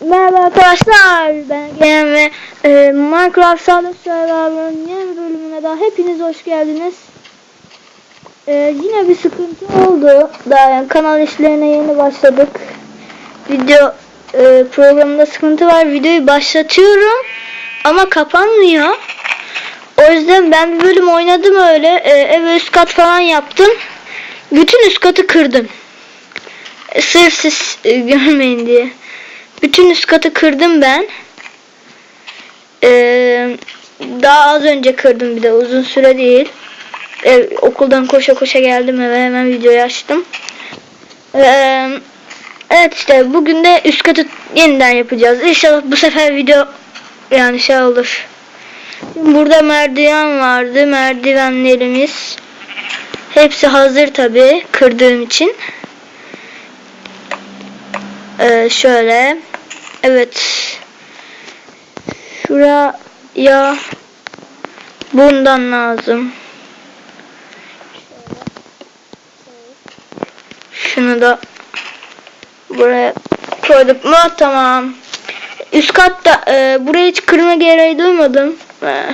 Merhaba arkadaşlar ben Gelen ve e, Minecraft Sağlık Survivor'ın yeni bölümüne daha hepiniz hoş geldiniz. E, yine bir sıkıntı oldu. Daha yani kanal işlerine yeni başladık. Video e, programında sıkıntı var. Videoyu başlatıyorum ama kapanmıyor. O yüzden ben bir bölüm oynadım öyle. E, eve üst kat falan yaptım. Bütün üst katı kırdım. E, sırf siz e, görmeyin diye. Bütün üst katı kırdım ben. Ee, daha az önce kırdım bir de uzun süre değil. Ee, okuldan koşa koşa geldim eve hemen videoyu açtım. Ee, evet işte bugün de üst katı yeniden yapacağız. İnşallah bu sefer video yani şey olur. Burada merdiven vardı. Merdivenlerimiz hepsi hazır tabi kırdığım için. Ee, şöyle. Evet. Şuraya bundan lazım. Şunu da buraya koyduk mu? Tamam. Üst katta e, buraya hiç kırma gereği duymadım. E,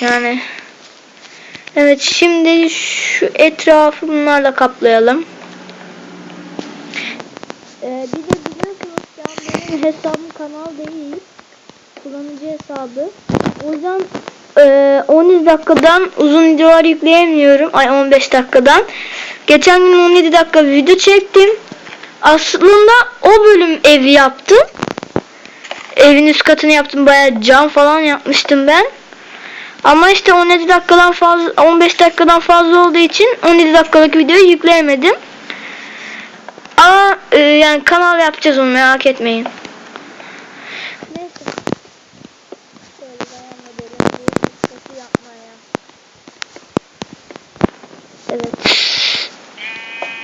yani Evet şimdi şu etrafı bunlarla kaplayalım. Ee, bir de biliyorsunuz şu an benim hesabım kanal değil. Kullanıcı hesabı. O yüzden e, 13 dakikadan uzun videolar yükleyemiyorum. Ay 15 dakikadan. Geçen gün 17 dakika video çektim. Aslında o bölüm evi yaptım. Evin üst katını yaptım. Bayağı cam falan yapmıştım ben. Ama işte 17 dakikadan fazla 15 dakikadan fazla olduğu için 17 dakikalık videoyu yükleyemedim. Ama e, yani kanal yapacağız onu merak etmeyin.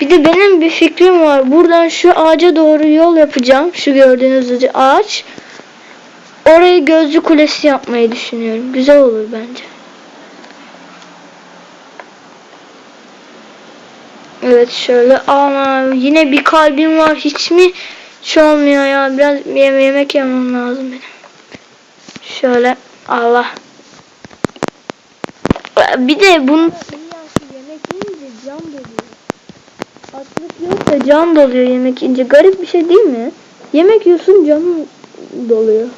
Bir de benim bir fikrim var. Buradan şu ağaca doğru yol yapacağım. Şu gördüğünüz ağaç. Orayı gözcü kulesi yapmayı düşünüyorum. Güzel olur bence. Evet şöyle ama yine bir kalbim var. Hiç mi şey olmuyor ya. Biraz yeme yemek yemem lazım benim. Şöyle Allah. Bir de bunu yemek yiyince can doluyor. Açlık yok da can doluyor yemek yiyince. Garip bir şey değil mi? Yemek yiyorsun canın doluyor.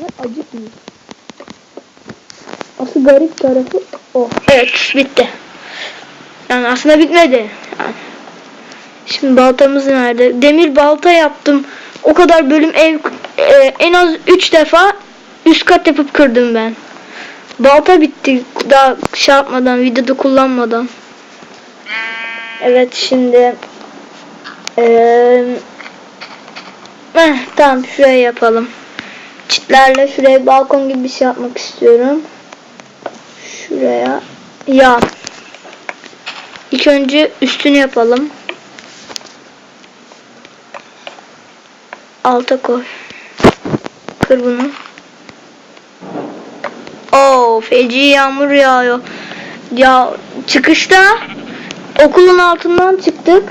Ve acıkmıyor. Asıl garip tarafı o. Evet bitti. Yani aslında bitmedi. Şimdi baltamız nerede? Demir balta yaptım. O kadar bölüm ev e, en az 3 defa üst kat yapıp kırdım ben. Balta bitti. Daha şey yapmadan, videoda kullanmadan. Evet şimdi ee, eh, tamam şuraya yapalım. Çitlerle şuraya balkon gibi bir şey yapmak istiyorum. Şuraya ya. İlk önce üstünü yapalım. Alta koy. Kır bunu. Oo, feci yağmur yağıyor. Ya çıkışta okulun altından çıktık.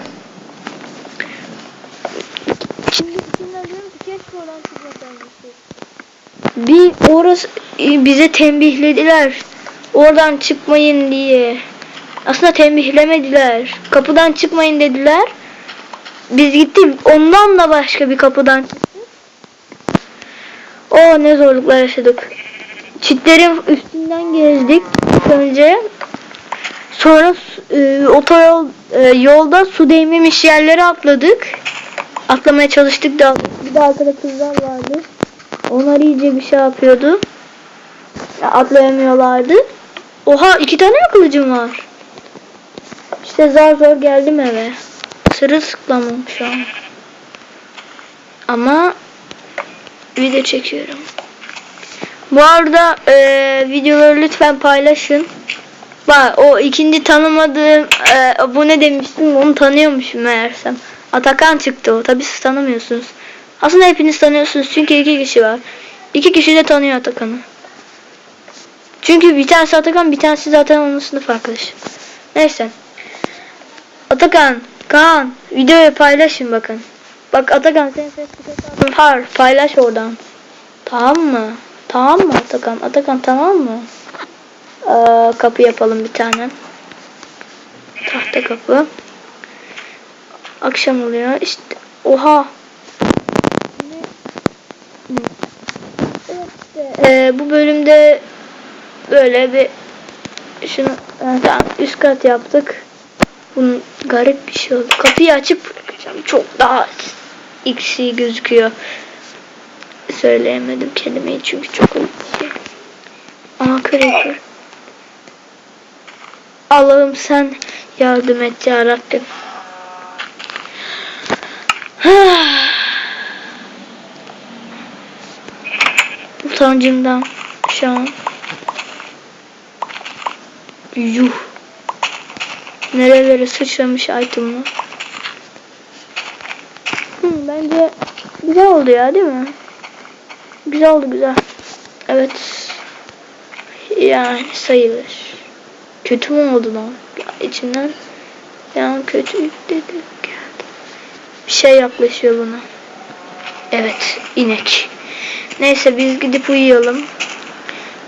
Bir orası bize tembihlediler. Oradan çıkmayın diye. Aslında tembihlemediler. Kapıdan çıkmayın dediler. Biz gittik ondan da başka bir kapıdan çıktık. O ne zorluklar yaşadık. Çitlerin üstünden gezdik önce. Sonra e, otoyol e, yolda su değmemiş yerlere atladık. Atlamaya çalıştık da bir de arkada kızlar vardı. Onlar iyice bir şey yapıyordu. Atlayamıyorlardı. Oha iki tane mi kılıcım var? İşte zar zor geldim eve. Sırılsıklamım şu an. Ama video çekiyorum. Bu arada e, videoları lütfen paylaşın. Bak o ikinci tanımadığım e, abone demiştim onu tanıyormuşum meğersem. Atakan çıktı o. Tabi siz tanımıyorsunuz. Aslında hepiniz tanıyorsunuz çünkü iki kişi var. İki kişi de tanıyor Atakan'ı. Çünkü bir tanesi Atakan bir tanesi zaten onun sınıf arkadaşı. Neyse. Atakan, Kaan videoyu paylaşın bakın. Bak Atakan senin Facebook hesabın var. Paylaş oradan. Tamam mı? Tamam mı Atakan? Atakan tamam mı? Ee, kapı yapalım bir tane. Tahta kapı. Akşam oluyor. İşte oha. Ee, bu bölümde böyle bir şunu tamam, üst kat yaptık. Bunun garip bir şey oldu. Kapıyı açıp bırakacağım. Çok daha eksi gözüküyor. Söyleyemedim kelimeyi çünkü çok bir şey. Aa creeper. Allah'ım sen yardım et ya Rabbim. Utancımdan şu an. Yuh. Nerelere sıçramış itemler. Hı, bence güzel oldu ya değil mi? Güzel oldu güzel. Evet. Yani sayılır. Kötü mü oldu lan? Ya içinden yani kötü dedi. Bir şey yaklaşıyor buna. Evet, inek. Neyse biz gidip uyuyalım.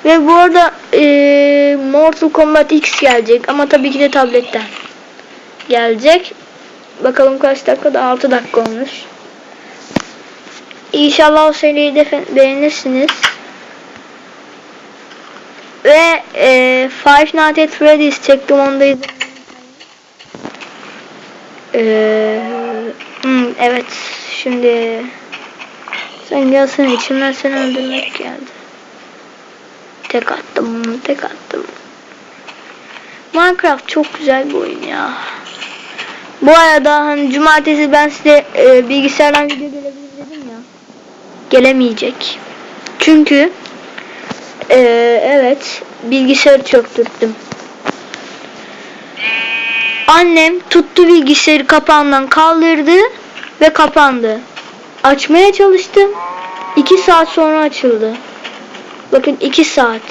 Ve bu arada eee, Mortal Kombat X gelecek ama tabii ki de tabletten gelecek. Bakalım kaç dakikada 6 dakika olmuş. İnşallah o seriyi de beğenirsiniz. Ve eee Five Nights at Freddy's çektim onu da izlemeyi Eee, hmm, evet şimdi sen gelsen içimden seni öldürmek geldi. Tek attım, tek attım. Minecraft çok güzel bir oyun ya. Bu arada hani cumartesi ben size e, bilgisayardan video gelebilir dedim ya. Gelemeyecek. Çünkü e, evet bilgisayarı çöktürttüm. Annem tuttu bilgisayarı kapağından kaldırdı ve kapandı. Açmaya çalıştım. 2 saat sonra açıldı. Bakın 2 saat.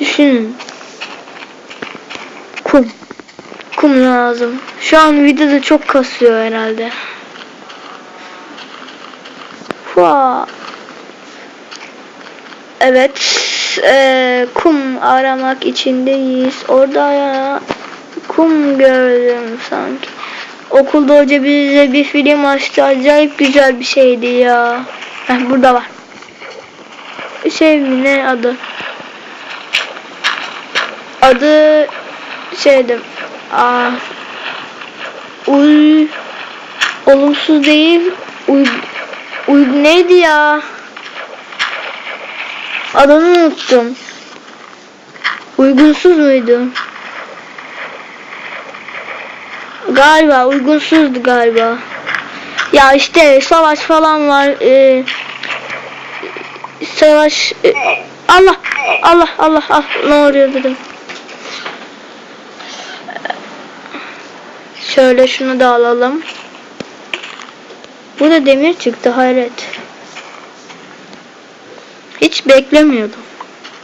Düşünün. Kum. Kum lazım. Şu an videoda çok kasıyor herhalde. Hua. Evet. eee, kum aramak içindeyiz. Orada ya kum gördüm sanki. Okulda hoca bize bir film açtı. Acayip güzel bir şeydi ya. Heh, burada var. Şey mi ne adı? Adı şeydim. Aa, uy olumsuz değil. Uy, uy neydi ya? Adını unuttum. Uygunsuz muydu? Galiba uygunsuzdu galiba. Ya işte savaş falan var. Ee, savaş e, Allah Allah Allah ah ne oluyor dedim. Şöyle şunu da alalım. Bu da demir çıktı hayret. Hiç beklemiyordum.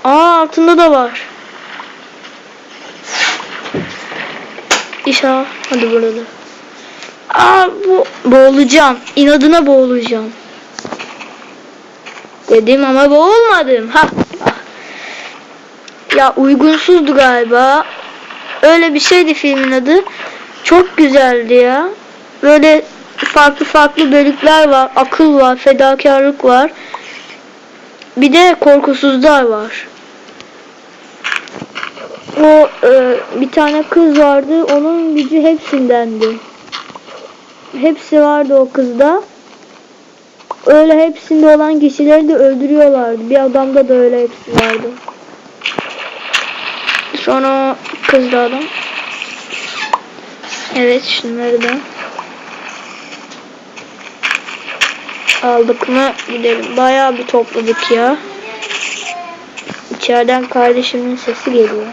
Aa altında da var. İnşallah. Hadi burada. Aa bu boğulacağım. İnadına boğulacağım. Dedim ama boğulmadım. Ha. Ya uygunsuzdu galiba. Öyle bir şeydi filmin adı. Çok güzeldi ya. Böyle farklı farklı bölükler var. Akıl var, fedakarlık var. Bir de korkusuzlar var. O e, bir tane kız vardı. Onun gücü hepsindendi. Hepsi vardı o kızda. Öyle hepsinde olan kişileri de öldürüyorlardı. Bir adamda da öyle hepsi vardı. Sonra kızdı adam. Evet şunları da aldık mı gidelim. Bayağı bir topladık ya. İçeriden kardeşimin sesi geliyor.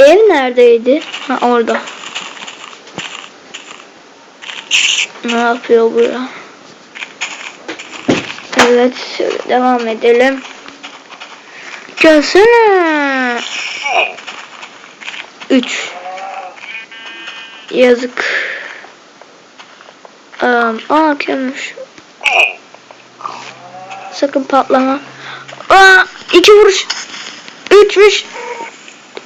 Ev neredeydi? Ha orada. Ne yapıyor bura? Evet devam edelim. Gelsene. 3 Yazık. Am, aa kömür. Sakın patlama. Aa, iki vuruş. Üçmüş.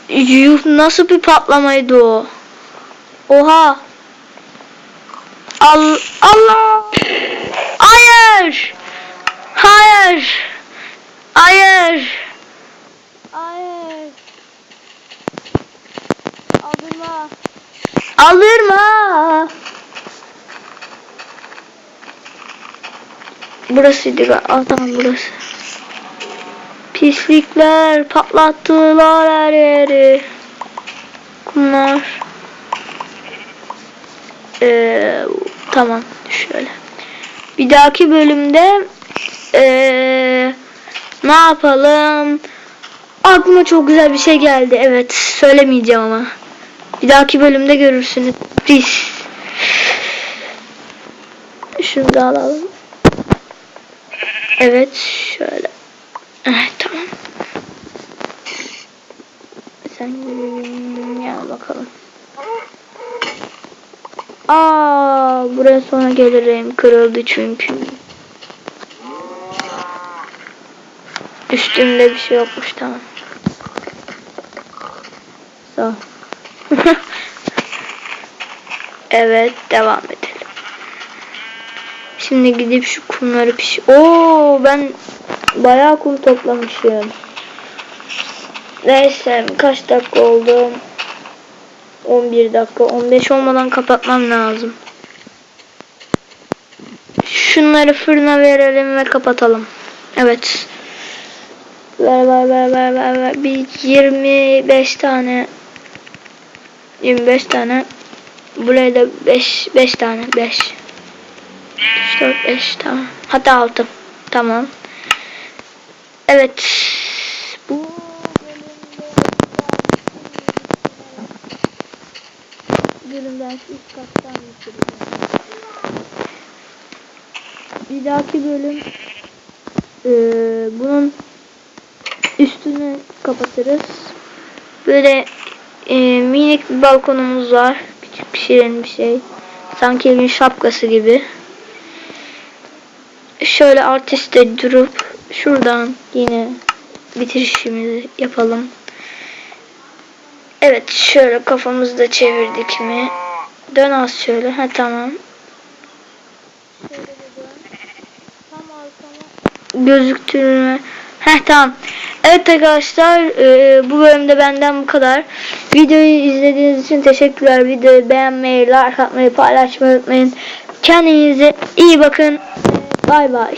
Yuh nasıl bir patlamaydı o? Oha. Al Allah. Hayır. Hayır. Hayır. Hayır. Aldırma. Aldırma. Burasıydı galiba. Aa, tamam burası. Pislikler patlattılar her yeri. Kumlar. Ee, tamam şöyle. Bir dahaki bölümde ee, ne yapalım? Aklıma çok güzel bir şey geldi. Evet söylemeyeceğim ama. Bir dahaki bölümde görürsünüz. Biz. Şunu da alalım. Evet şöyle. Evet tamam. Sen gel bakalım. Aa buraya sonra gelirim. Kırıldı çünkü. Üstünde bir şey yokmuş tamam. Ol. evet devam edelim. Şimdi gidip şu kumları piş... Oo ben bayağı kum toplamışım. Neyse kaç dakika oldu? 11 dakika. 15 olmadan kapatmam lazım. Şunları fırına verelim ve kapatalım. Evet. Ver ver ver ver ver ver. Bir 25 tane 25 tane buraya da 5 5 tane 5 3 4 5 tamam. Hatta 6. Tamam. Evet. Bu bölümde üst kattan bitireceğim. Bir dahaki bölüm eee, bunun üstünü kapatırız. Böyle eee, minik bir balkonumuz var. Küçük bir şirin bir şey. Sanki evin şapkası gibi. Şöyle artiste durup şuradan yine bitirişimizi yapalım. Evet şöyle kafamızı da çevirdik mi? Dön az şöyle. Ha tamam. Şöyle Heh tamam. Evet arkadaşlar e, bu bölümde benden bu kadar. Videoyu izlediğiniz için teşekkürler. Videoyu beğenmeyi, like atmayı, paylaşmayı unutmayın. Kendinize iyi bakın. Bay bay.